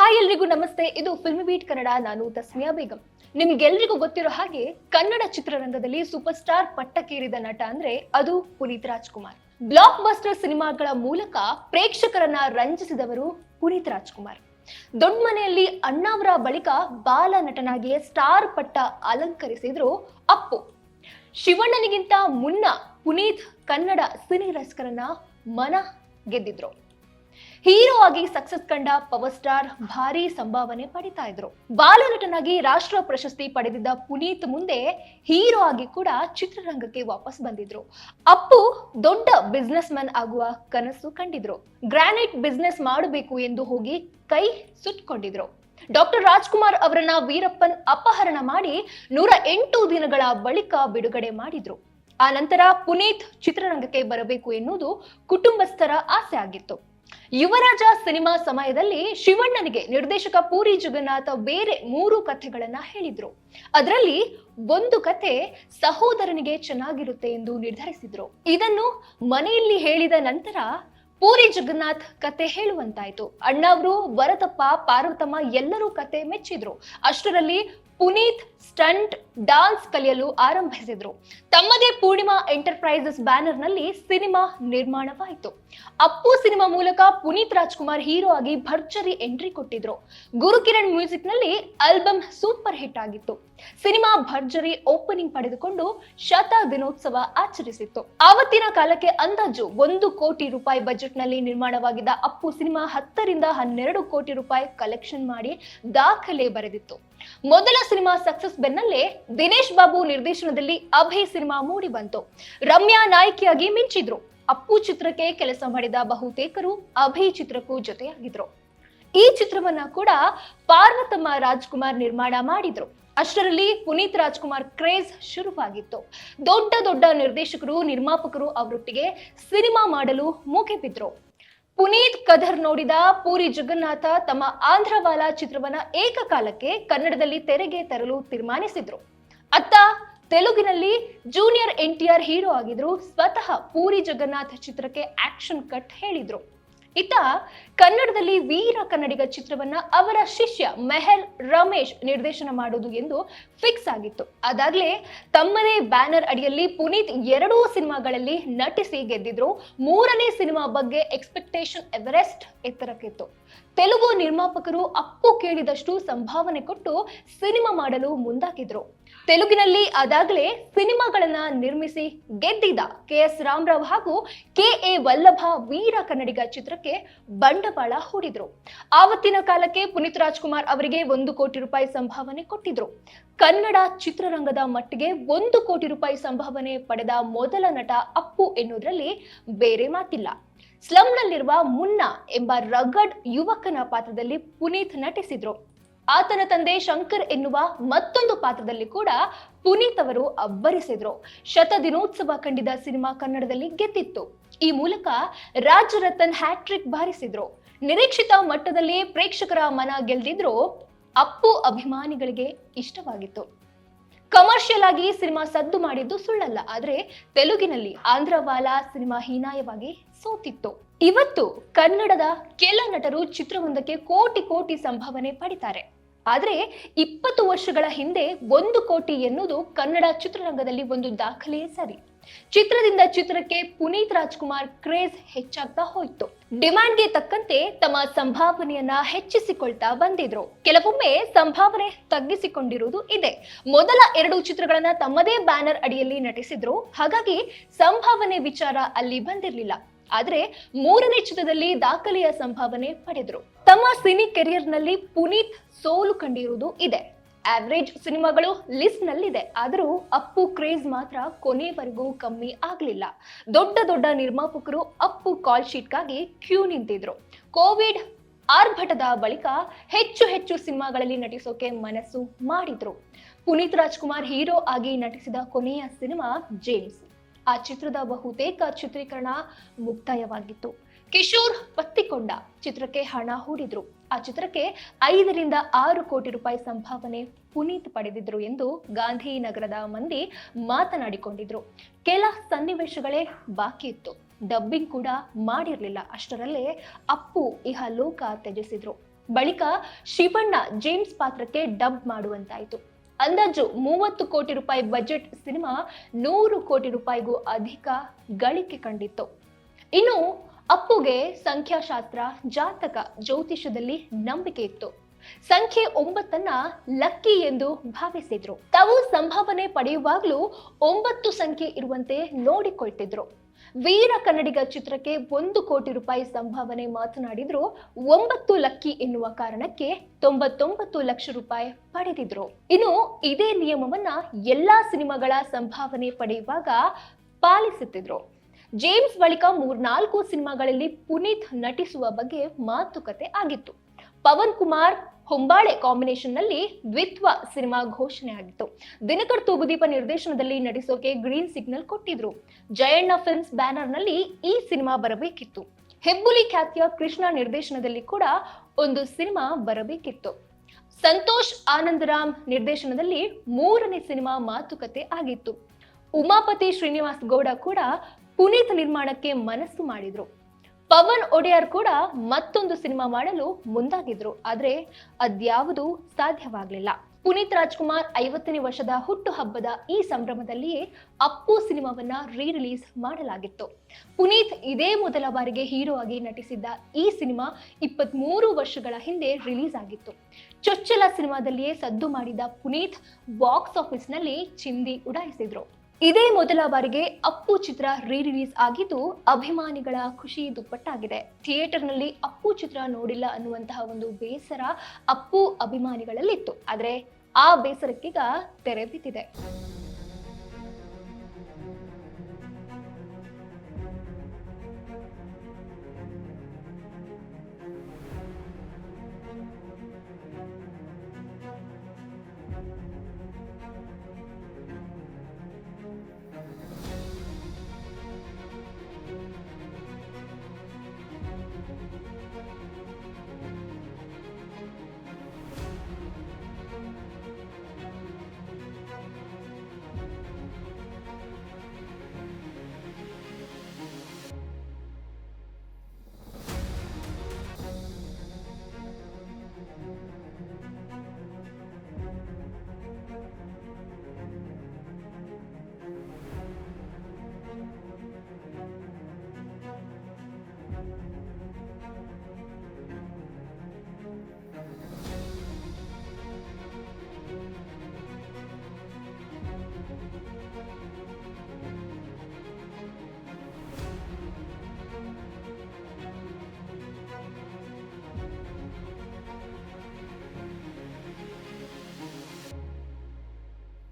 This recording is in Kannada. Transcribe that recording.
ಹಾಯ್ ಎಲ್ರಿಗೂ ನಮಸ್ತೆ. ಇದು ಫಿಲ್ಮ್ ಬೀಟ್ ಕನ್ನಡ ನಾನು ತಸ್ಮಿಯಾ ಬೇಗಂ. ನಿಮ್ಗೆಲ್ರಿಗೂ ಗೊತ್ತಿರೋ ಹಾಗೆ ಕನ್ನಡ ಚಿತ್ರರಂಗದಲ್ಲಿ ಸೂಪರ್ ಸ್ಟಾರ್ ಪಟ್ಟಕ್ಕೇರಿದ ನಟ ಅಂದ್ರೆ ಅದು ಪುನೀತ್ ರಾಜ್ಕುಮಾರ್. ಬ್ಲಾಕ್ ಬಸ್ಟರ್ ಸಿನಿಮಾಗಳ ಮೂಲಕ ಪ್ರೇಕ್ಷಕರನ್ನ ರಂಜಿಸಿದವರು ಪುನೀತ್ ರಾಜ್ಕುಮಾರ್. ದೊಡ್ಡ ಮನೆಯಲ್ಲಿ ಅಣ್ಣಾವರ ಬಳಿಕ ಬಾಲ ನಟನಾಗಿಯೇ ಸ್ಟಾರ್ ಪಟ್ಟ ಅಲಂಕರಿಸಿದ್ರು ಅಪ್ಪು. ಶಿವಣ್ಣನಿಗಿಂತ ಮುನ್ನ ಪುನೀತ್ ಕನ್ನಡ ಸಿನಿ ರಸಿಕರನ್ನ ಮನ ಗೆದ್ದಿದ್ರು. ಹೀರೋ ಆಗಿ ಸಕ್ಸಸ್ ಕಂಡ ಪವರ್ ಸ್ಟಾರ್ ಭಾರಿ ಸಂಭಾವನೆ ಪಡಿತಾ ಇದ್ರು. ಬಾಲನಟನಾಗಿ ರಾಷ್ಟ್ರ ಪ್ರಶಸ್ತಿ ಪಡೆದಿದ್ದ ಪುನೀತ್ ಮುಂದೆ ಹೀರೋ ಆಗಿ ಕೂಡ ಚಿತ್ರರಂಗಕ್ಕೆ ವಾಪಸ್ ಬಂದಿದ್ರು. ಅಪ್ಪು ದೊಡ್ಡ ಬಿಸ್ನೆಸ್ ಮ್ಯಾನ್ ಆಗುವ ಕನಸು ಕಂಡಿದ್ರು. ಗ್ರಾನೈಟ್ ಬಿಸ್ನೆಸ್ ಮಾಡಬೇಕು ಎಂದು ಹೋಗಿ ಕೈ ಸುಟ್ಕೊಂಡಿದ್ರು. ಡಾಕ್ಟರ್ ರಾಜ್ಕುಮಾರ್ ಅವರನ್ನ ವೀರಪ್ಪನ್ ಅಪಹರಣ ಮಾಡಿ ನೂರ ಎಂಟು ದಿನಗಳ ಬಳಿಕ ಬಿಡುಗಡೆ ಮಾಡಿದ್ರು. ಆ ನಂತರ ಪುನೀತ್ ಚಿತ್ರರಂಗಕ್ಕೆ ಬರಬೇಕು ಎನ್ನುವುದು ಕುಟುಂಬಸ್ಥರ ಆಸೆ ಆಗಿತ್ತು. ಯುವರಾಜ ಸಿನಿಮಾ ಸಮಯದಲ್ಲಿ ಶಿವಣ್ಣನಿಗೆ ನಿರ್ದೇಶಕ ಪೂರಿ ಜಗನ್ನಾಥ ಬೇರೆ ಮೂರು ಕಥೆಗಳನ್ನ ಹೇಳಿದ್ರು. ಅದರಲ್ಲಿ ಒಂದು ಕಥೆ ಸಹೋದರನಿಗೆ ಚೆನ್ನಾಗಿರುತ್ತೆ ಎಂದು ನಿರ್ಧರಿಸಿದ್ರು. ಇದನ್ನು ಮನೆಯಲ್ಲಿ ಹೇಳಿದ ನಂತರ ಪೂರಿ ಜಗನ್ನಾಥ್ ಕತೆ ಹೇಳುವಂತಾಯ್ತು. ಅಣ್ಣವರು ವರದಪ್ಪ, ಪಾರ್ವತಮ್ಮ ಎಲ್ಲರೂ ಕತೆ ಮೆಚ್ಚಿದ್ರು. ಅಷ್ಟರಲ್ಲಿ ಪುನೀತ್ ಸ್ಟಂಟ್ ಡಾನ್ಸ್ ಕಲಿಯಲು ಆರಂಭಿಸಿದ್ರು. ತಮ್ಮದೇ ಪೂರ್ಣಿಮಾ ಎಂಟರ್ಪ್ರೈಸಸ್ ಬ್ಯಾನರ್ನಲ್ಲಿ ಸಿನಿಮಾ ನಿರ್ಮಾಣವಾಯಿತು. ಅಪ್ಪು ಸಿನಿಮಾ ಮೂಲಕ ಪುನೀತ್ ರಾಜ್ಕುಮಾರ್ ಹೀರೋ ಆಗಿ ಭರ್ಜರಿ ಎಂಟ್ರಿ ಕೊಟ್ಟಿದ್ರು. ಗುರುಕಿರಣ್ ಮ್ಯೂಸಿಕ್ನಲ್ಲಿ ಆಲ್ಬಮ್ ಸೂಪರ್ ಹಿಟ್ ಆಗಿತ್ತು. ಸಿನಿಮಾ ಭರ್ಜರಿ ಓಪನಿಂಗ್ ಪಡೆದುಕೊಂಡು ಶತ ದಿನೋತ್ಸವ ಆಚರಿಸಿತ್ತು. ಆವತ್ತಿನ ಕಾಲಕ್ಕೆ ಅಂದಾಜು ಒಂದು ಕೋಟಿ ರೂಪಾಯಿ ಬಜೆಟ್ ನಲ್ಲಿ ನಿರ್ಮಾಣವಾಗಿದ್ದ ಅಪ್ಪು ಸಿನಿಮಾ ಹತ್ತರಿಂದ ಹನ್ನೆರಡು ಕೋಟಿ ರೂಪಾಯಿ ಕಲೆಕ್ಷನ್ ಮಾಡಿ ದಾಖಲೆ ಬರೆದಿತ್ತು. ಮೊದಲ ಸಿನಿಮಾ ಸಕ್ಸಸ್ ಬೆನ್ನಲ್ಲೇ ದಿನೇಶ್ ಬಾಬು ನಿರ್ದೇಶನದಲ್ಲಿ ಅಭಯ್ ಸಿನಿಮಾ ಮೂಡಿ ಬಂತು. ರಮ್ಯಾ ನಾಯಕಿಯಾಗಿ ಮಿಂಚಿದ್ರು. ಅಪ್ಪು ಚಿತ್ರಕ್ಕೆ ಕೆಲಸ ಮಾಡಿದ ಬಹುತೇಕರು ಅಭಯ್ ಚಿತ್ರಕ್ಕೂ ಜೊತೆಯಾಗಿದ್ರು. ಈ ಚಿತ್ರವನ್ನ ಕೂಡ ಪಾರ್ವತಮ್ಮ ರಾಜ್ಕುಮಾರ್ ನಿರ್ಮಾಣ ಮಾಡಿದ್ರು. ಅಷ್ಟರಲ್ಲಿ ಪುನೀತ್ ರಾಜ್ಕುಮಾರ್ ಕ್ರೇಜ್ ಶುರುವಾಗಿತ್ತು. ದೊಡ್ಡ ದೊಡ್ಡ ನಿರ್ದೇಶಕರು, ನಿರ್ಮಾಪಕರು ಅವರೊಟ್ಟಿಗೆ ಸಿನಿಮಾ ಮಾಡಲು ಮುಗಿಬಿದ್ರು ಪುನೀತ್ ಕಧರ್ ನೋಡಿದ ಪೂರಿ ಜಗನ್ನಾಥ ತಮ್ಮ ಆಂಧ್ರವಾಲ ಚಿತ್ರವನ್ನ ಏಕಕಾಲಕ್ಕೆ ಕನ್ನಡದಲ್ಲಿ ತೆರೆಗೆ ತರಲು ತೀರ್ಮಾನಿಸಿದ್ರು. ಅತ್ತ ತೆಲುಗಿನಲ್ಲಿ junior N T R hero ಆಗಿದ್ರು, ಸ್ವತಃ ಪೂರಿ ಜಗನ್ನಾಥ ಚಿತ್ರಕ್ಕೆ ಆಕ್ಷನ್ ಕಟ್ ಹೇಳಿದ್ರು. ಇತ್ತ ಕನ್ನಡದಲ್ಲಿ ವೀರ ಕನ್ನಡಿಗ ಚಿತ್ರವನ್ನ ಅವರ ಶಿಷ್ಯ ಮೆಹಲ್ ರಮೇಶ್ ನಿರ್ದೇಶನ ಮಾಡೋದು ಎಂದು ಫಿಕ್ಸ್ ಆಗಿತ್ತು. ಅದಾಗ್ಲೇ ತಮ್ಮದೇ ಬ್ಯಾನರ್ ಅಡಿಯಲ್ಲಿ ಪುನೀತ್ ಎರಡೂ ಸಿನಿಮಾಗಳಲ್ಲಿ ನಟಿಸಿ ಗೆದ್ದಿದ್ರು. ಮೂರನೇ ಸಿನಿಮಾ ಬಗ್ಗೆ ಎಕ್ಸ್ಪೆಕ್ಟೇಷನ್ ಎವರೆಸ್ಟ್ ಎತ್ತರಕ್ಕಿತ್ತು. ತೆಲುಗು ನಿರ್ಮಾಪಕರು ಅಪ್ಪು ಕೇಳಿದಷ್ಟು ಸಂಭಾವನೆ ಕೊಟ್ಟು ಸಿನಿಮಾ ಮಾಡಲು ಮುಂದಾಗಿದ್ರು. ತೆಲುಗಿನಲ್ಲಿ ಅದಾಗಲೇ ಸಿನಿಮಾಗಳನ್ನ ನಿರ್ಮಿಸಿ ಗೆದ್ದಿದ್ದ ಕೆ ಎಸ್ ರಾಮರಾವ್ ಹಾಗೂ ಕೆ ಎ ವಲ್ಲಭ ವೀರ ಕನ್ನಡಿಗ ಚಿತ್ರಕ್ಕೆ ಬಂಡವಾಳ ಹೂಡಿದ್ರು. ಆವತ್ತಿನ ಕಾಲಕ್ಕೆ ಪುನೀತ್ ರಾಜ್ಕುಮಾರ್ ಅವರಿಗೆ ಒಂದು ಕೋಟಿ ರೂಪಾಯಿ ಸಂಭಾವನೆ ಕೊಟ್ಟಿದ್ರು. ಕನ್ನಡ ಚಿತ್ರರಂಗದ ಮಟ್ಟಿಗೆ ಒಂದು ಕೋಟಿ ರೂಪಾಯಿ ಸಂಭಾವನೆ ಪಡೆದ ಮೊದಲ ನಟ ಅಪ್ಪು ಎನ್ನುವುದರಲ್ಲಿ ಬೇರೆ ಮಾತಿಲ್ಲ. ಸ್ಲಂನಲ್ಲಿರುವ ಮುನ್ನ ಎಂಬ ರಗಡ್ ಯುವಕನ ಪಾತ್ರದಲ್ಲಿ ಪುನೀತ್ ನಟಿಸಿದ್ರು. ಆತನ ತಂದೆ ಶಂಕರ್ ಎನ್ನುವ ಮತ್ತೊಂದು ಪಾತ್ರದಲ್ಲಿ ಕೂಡ ಪುನೀತ್ ಅವರು ಅಬ್ಬರಿಸಿದ್ರು. ಶತ ದಿನೋತ್ಸವ ಕಂಡಿದ ಸಿನಿಮಾ ಕನ್ನಡದಲ್ಲಿ ಗೆದ್ದಿತ್ತು. ಈ ಮೂಲಕ ರಾಜ್ ರತನ್ ಹ್ಯಾಟ್ರಿಕ್ ಬಾರಿಸಿದ್ರು. ನಿರೀಕ್ಷಿತ ಮಟ್ಟದಲ್ಲಿ ಪ್ರೇಕ್ಷಕರ ಮನ ಗೆಲ್ದಿದ್ರು. ಅಪ್ಪು ಅಭಿಮಾನಿಗಳಿಗೆ ಇಷ್ಟವಾಗಿತ್ತು. ಕಮರ್ಷಿಯಲ್ ಆಗಿ ಸಿನಿಮಾ ಸದ್ದು ಮಾಡಿದ್ದು ಸುಳ್ಳಲ್ಲ. ಆದ್ರೆ ತೆಲುಗಿನಲ್ಲಿ ಆಂಧ್ರವಾಲ ಸಿನಿಮಾ ಹೀನಾಯವಾಗಿ ಸೋತಿತ್ತು. ಇವತ್ತು ಕನ್ನಡದ ಕೆಲ ನಟರು ಚಿತ್ರವೊಂದಕ್ಕೆ ಕೋಟಿ ಕೋಟಿ ಸಂಭಾವನೆ ಪಡಿತಾರೆ. ಆದ್ರೆ ಇಪ್ಪತ್ತು ವರ್ಷಗಳ ಹಿಂದೆ ಒಂದು ಕೋಟಿ ಎನ್ನುವುದು ಕನ್ನಡ ಚಿತ್ರರಂಗದಲ್ಲಿ ಒಂದು ದಾಖಲೆಯೇ ಸರಿ. ಚಿತ್ರದಿಂದ ಚಿತ್ರಕ್ಕೆ ಪುನೀತ್ ರಾಜ್ಕುಮಾರ್ ಕ್ರೇಜ್ ಹೆಚ್ಚಾಗ್ತಾ ಹೋಯ್ತು. ಡಿಮ್ಯಾಂಡ್ಗೆ ತಕ್ಕಂತೆ ತಮ್ಮ ಸಂಭಾವನೆಯನ್ನ ಹೆಚ್ಚಿಸಿಕೊಳ್ತಾ ಬಂದಿದ್ರು. ಕೆಲವೊಮ್ಮೆ ಸಂಭಾವನೆ ತಗ್ಗಿಸಿಕೊಂಡಿರುವುದು ಇದೆ. ಮೊದಲ ಎರಡು ಚಿತ್ರಗಳನ್ನ ತಮ್ಮದೇ ಬ್ಯಾನರ್ ಅಡಿಯಲ್ಲಿ ನಟಿಸಿದ್ರು. ಹಾಗಾಗಿ ಸಂಭಾವನೆ ವಿಚಾರ ಅಲ್ಲಿ ಬಂದಿರಲಿಲ್ಲ. ಆದ್ರೆ ಮೂರನೇ ಚಿತ್ರದಲ್ಲಿ ದಾಖಲೆಯ ಸಂಭಾವನೆ ಪಡೆದ್ರು. ತಮ್ಮ ಸಿನಿ ಕೆರಿಯರ್ನಲ್ಲಿ ಪುನೀತ್ ಸೋಲು ಕಂಡಿರುವುದು ಇದೆ. ಆವರೇಜ್ ಸಿನಿಮಾಗಳು ಲಿಸ್ಟ್ ನಲ್ಲಿದೆ. ಆದರೂ ಅಪ್ಪು ಕ್ರೇಜ್ ಮಾತ್ರ ಕೊನೆವರೆಗೂ ಕಮ್ಮಿ ಆಗಲಿಲ್ಲ. ದೊಡ್ಡ ದೊಡ್ಡ ನಿರ್ಮಾಪಕರು ಅಪ್ಪು ಕಾಲ್ ಶೀಟ್ಗಾಗಿ ಕ್ಯೂ ನಿಂತಿದ್ರು. ಕೋವಿಡ್ ಆರ್ಭಟದ ಬಳಿಕ ಹೆಚ್ಚು ಹೆಚ್ಚು ಸಿನಿಮಾಗಳಲ್ಲಿ ನಟಿಸೋಕೆ ಮನಸ್ಸು ಮಾಡಿದ್ರು. ಪುನೀತ್ ರಾಜ್ಕುಮಾರ್ ಹೀರೋ ಆಗಿ ನಟಿಸಿದ ಕೊನೆಯ ಸಿನಿಮಾ ಜೇಮ್ಸ್ ಆ ಚಿತ್ರದ ಬಹುತೇಕ ಚಿತ್ರೀಕರಣ ಮುಕ್ತಾಯವಾಗಿತ್ತು. ಕಿಶೋರ್ ಪತ್ತಿಕೊಂಡ ಚಿತ್ರಕ್ಕೆ ಹಣ ಹೂಡಿದ್ರು. ಆ ಚಿತ್ರಕ್ಕೆ ಐದರಿಂದ ಆರು ಕೋಟಿ ರೂಪಾಯಿ ಸಂಭಾವನೆ ಪುನೀತ್ ಪಡೆದಿದ್ರು ಎಂದು ಗಾಂಧಿನಗರದ ಮಂದಿ ಮಾತನಾಡಿಕೊಂಡಿದ್ರು. ಕೆಲ ಸನ್ನಿವೇಶಗಳೇ ಬಾಕಿ ಇತ್ತು. ಡಬ್ಬಿಂಗ್ ಕೂಡ ಮಾಡಿರಲಿಲ್ಲ. ಅಷ್ಟರಲ್ಲೇ ಅಪ್ಪು ಇಹ ಲೋಕ ತ್ಯಜಿಸಿದ್ರು. ಬಳಿಕ ಶಿವಣ್ಣ ಜೇಮ್ಸ್ ಪಾತ್ರಕ್ಕೆ ಡಬ್ ಮಾಡುವಂತಾಯಿತು. ಅಂದಾಜು ಮೂವತ್ತು ಕೋಟಿ ರೂಪಾಯಿ ಬಜೆಟ್ ಸಿನಿಮಾ ನೂರು ಕೋಟಿ ರೂಪಾಯಿಗೂ ಅಧಿಕ ಗಳಿಕೆ ಕಂಡಿತ್ತು. ಇನ್ನು ಅಪ್ಪುಗೆ ಸಂಖ್ಯಾಶಾಸ್ತ್ರ ಜಾತಕ ಜ್ಯೋತಿಷದಲ್ಲಿ ನಂಬಿಕೆ ಇತ್ತು. ಸಂಖ್ಯೆ ಒಂಬತ್ತನ್ನ ಲಕ್ಕಿ ಎಂದು ಭಾವಿಸಿದ್ರು. ತಾವು ಸಂಭಾವನೆ ಪಡೆಯುವಾಗಲೂ ಒಂಬತ್ತು ಸಂಖ್ಯೆ ಇರುವಂತೆ ನೋಡಿಕೊಳ್ತಿದ್ರು. ವೀರ ಕನ್ನಡಿಗ ಚಿತ್ರಕ್ಕೆ ಒಂದು ಕೋಟಿ ರೂಪಾಯಿ ಸಂಭಾವನೆ ಮಾತನಾಡಿದ್ರು. ಒಂಬತ್ತು ಲಕ್ಕಿ ಎನ್ನುವ ಕಾರಣಕ್ಕೆ ತೊಂಬತ್ತೊಂಬತ್ತು ಲಕ್ಷ ರೂಪಾಯಿ ಪಡೆದಿದ್ರು. ಇನ್ನು ಇದೇ ನಿಯಮವನ್ನ ಎಲ್ಲಾ ಸಿನಿಮಾಗಳ ಸಂಭಾವನೆ ಪಡೆಯುವಾಗ ಪಾಲಿಸುತ್ತಿದ್ರು. ಜೇಮ್ಸ್ ಬಳಿಕ ಮೂರ್ನಾಲ್ಕು ಸಿನಿಮಾಗಳಲ್ಲಿ ಪುನೀತ್ ನಟಿಸುವ ಬಗ್ಗೆ ಮಾತುಕತೆ ಆಗಿತ್ತು. ಪವನ್ ಕುಮಾರ್ ಹೊಂಬಾಳೆ ಕಾಂಬಿನೇಷನ್ನಲ್ಲಿ ದ್ವಿತ್ವ ಸಿನಿಮಾ ಘೋಷಣೆ ಆಗಿತ್ತು. ದಿನಕರ್ ತೂಗುದೀಪ ನಿರ್ದೇಶನದಲ್ಲಿ ನಟಿಸೋಕೆ ಗ್ರೀನ್ ಸಿಗ್ನಲ್ ಕೊಟ್ಟಿದ್ರು. ಜಯಣ್ಣ ಫಿಲ್ಮ್ಸ್ ಬ್ಯಾನರ್ನಲ್ಲಿ ಈ ಸಿನಿಮಾ ಬರಬೇಕಿತ್ತು. ಹೆಬ್ಬುಲಿ ಖ್ಯಾತಿಯ ಕೃಷ್ಣ ನಿರ್ದೇಶನದಲ್ಲಿ ಕೂಡ ಒಂದು ಸಿನಿಮಾ ಬರಬೇಕಿತ್ತು. ಸಂತೋಷ್ ಆನಂದರಾಮ್ ನಿರ್ದೇಶನದಲ್ಲಿ ಮೂರನೇ ಸಿನಿಮಾ ಮಾತುಕತೆ ಆಗಿತ್ತು. ಉಮಾಪತಿ ಶ್ರೀನಿವಾಸ್ ಗೌಡ ಕೂಡ ಪುನೀತ್ ನಿರ್ಮಾಣಕ್ಕೆ ಮನಸ್ಸು ಮಾಡಿದ್ರು. ಪವನ್ ಒಡೆಯರ್ ಕೂಡ ಮತ್ತೊಂದು ಸಿನಿಮಾ ಮಾಡಲು ಮುಂದಾಗಿದ್ರು. ಆದ್ರೆ ಅದ್ಯಾವುದು ಸಾಧ್ಯವಾಗಲಿಲ್ಲ. ಪುನೀತ್ ರಾಜ್ಕುಮಾರ್ ಐವತ್ತನೇ ವರ್ಷದ ಹುಟ್ಟುಹಬ್ಬದ ಈ ಸಂಭ್ರಮದಲ್ಲಿಯೇ ಅಪ್ಪು ಸಿನಿಮಾವನ್ನ ರೀ ರಿಲೀಸ್ ಮಾಡಲಾಗಿತ್ತು. ಪುನೀತ್ ಇದೇ ಮೊದಲ ಬಾರಿಗೆ ಹೀರೋ ಆಗಿ ನಟಿಸಿದ್ದ ಈ ಸಿನಿಮಾ ಇಪ್ಪತ್ಮೂರು ವರ್ಷಗಳ ಹಿಂದೆ ರಿಲೀಸ್ ಆಗಿತ್ತು. ಚೊಚ್ಚಲ ಸಿನಿಮಾದಲ್ಲಿಯೇ ಸದ್ದು ಮಾಡಿದ ಪುನೀತ್ ಬಾಕ್ಸ್ ಆಫೀಸ್ನಲ್ಲಿ ಚಿಂದಿ ಉಡಾಯಿಸಿದ್ರು. ಇದೇ ಮೊದಲ ಬಾರಿಗೆ ಅಪ್ಪು ಚಿತ್ರ ರೀ ರಿಲೀಸ್ ಆಗಿದ್ದು ಅಭಿಮಾನಿಗಳ ಖುಷಿ ದುಪ್ಪಟ್ಟಾಗಿದೆ. ಥಿಯೇಟರ್ನಲ್ಲಿ ಅಪ್ಪು ಚಿತ್ರ ನೋಡಿಲ್ಲ ಅನ್ನುವಂತಹ ಒಂದು ಬೇಸರ ಅಪ್ಪು ಅಭಿಮಾನಿಗಳಲ್ಲಿತ್ತು. ಆದರೆ ಆ ಬೇಸರಕ್ಕೀಗ ತೆರೆ ಬಿದ್ದಿದೆ.